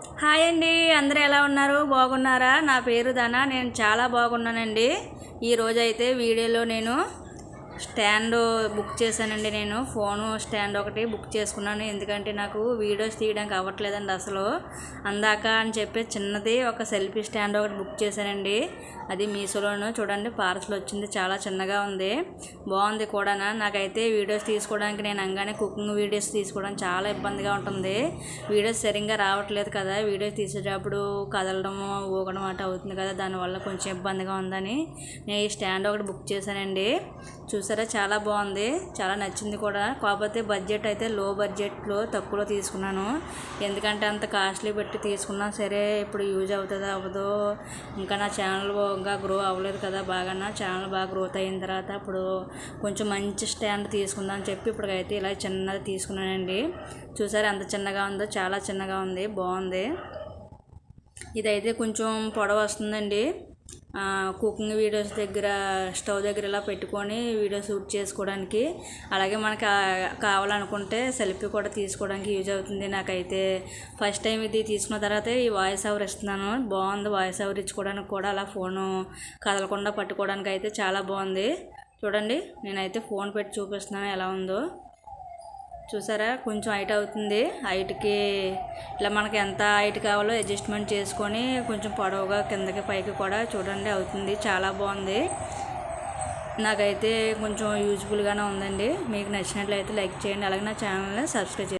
Hi అండి అందరూ ఎలా ఉన్నారు? బాగున్నారా? నా పేరు ధన నేను చాలా బాగున్నానండి. ఈరోజు అయితే వీడియోలో నేను స్టాండ్ బుక్ చేశానండి నేను. ఫోను స్టాండ్ ఒకటి బుక్ చేసుకున్నాను. ఎందుకంటే నాకు వీడియోస్ తీయడానికి అవ్వట్లేదండి అసలు. అందాక అని చెప్పి చిన్నది ఒక సెల్ఫీ స్టాండ్ ఒకటి బుక్ చేశానండి. అది మీషోలోను చూడండి పార్సల్ వచ్చింది చాలా చిన్నగా ఉంది. బాగుంది కూడా నాకైతే వీడియోస్ తీసుకోవడానికి నేను అంగానే కుకింగ్ వీడియోస్ తీసుకోవడం చాలా ఇబ్బందిగా ఉంటుంది. వీడియోస్ సరిగ్గా రావట్లేదు కదా? వీడియోస్ తీసేటప్పుడు కదలడము ఊగడం అటు అవుతుంది కదా? దానివల్ల కొంచెం ఇబ్బందిగా ఉందని నేను ఈ స్టాండ్ ఒకటి బుక్ చేశానండి. చూసారా? చాలా బాగుంది. చాలా నచ్చింది కూడా. కాకపోతే బడ్జెట్ అయితే లో బడ్జెట్లో తక్కువలో తీసుకున్నాను. ఎందుకంటే అంత కాస్ట్లీ పెట్టి తీసుకున్నా సరే ఇప్పుడు యూజ్ అవుతుందో? అవ్వదో. ఇంకా నా ఛానల్ ఇంకా గ్రో అవ్వలేదు కదా బాగా నా ఛానల్ బాగా గ్రోత్ అయిన తర్వాత అప్పుడు కొంచెం మంచి స్టాండ్ తీసుకుందాం అని చెప్పి ఇప్పటికైతే ఇలా చిన్నది తీసుకున్నానండి. చూసారు ఎంత చిన్నగా ఉందో చాలా చిన్నగా ఉంది బాగుంది. ఇదైతే కొంచెం పొడవు వస్తుందండి. కుకింగ్ వీడియోస్ దగ్గర స్టవ్ దగ్గర ఇలా పెట్టుకొని వీడియో షూట్ చేసుకోవడానికి. అలాగే మనకి కావాలనుకుంటే సెల్ఫీ కూడా తీసుకోవడానికి యూజ్ అవుతుంది నాకైతే. ఫస్ట్ టైం ఇది తీసుకున్న తర్వాత ఈ వాయిస్ ఓవర్ ఇస్తున్నాను. బాగుంది వాయిస్ ఓవర్ ఇచ్చుకోవడానికి కూడా అలా ఫోను కదలకుండా పట్టుకోవడానికి అయితే చాలా బాగుంది. చూడండి నేనైతే ఫోన్ పెట్టి చూపిస్తున్నాను ఎలా ఉందో. చూసారా? కొంచెం హైట్ అవుతుంది. హైట్కి ఇలా మనకి ఎంత హైట్ కావాలో అడ్జస్ట్మెంట్ చేసుకొని కొంచెం పొడవుగా కిందకి పైకి కూడా చూడండి అవుతుంది. చాలా బాగుంది. నాకైతే కొంచెం యూజ్ఫుల్గానే ఉందండి. మీకు నచ్చినట్లయితే లైక్ చేయండి. అలాగే నా ఛానల్ని సబ్స్క్రైబ్ చేయండి.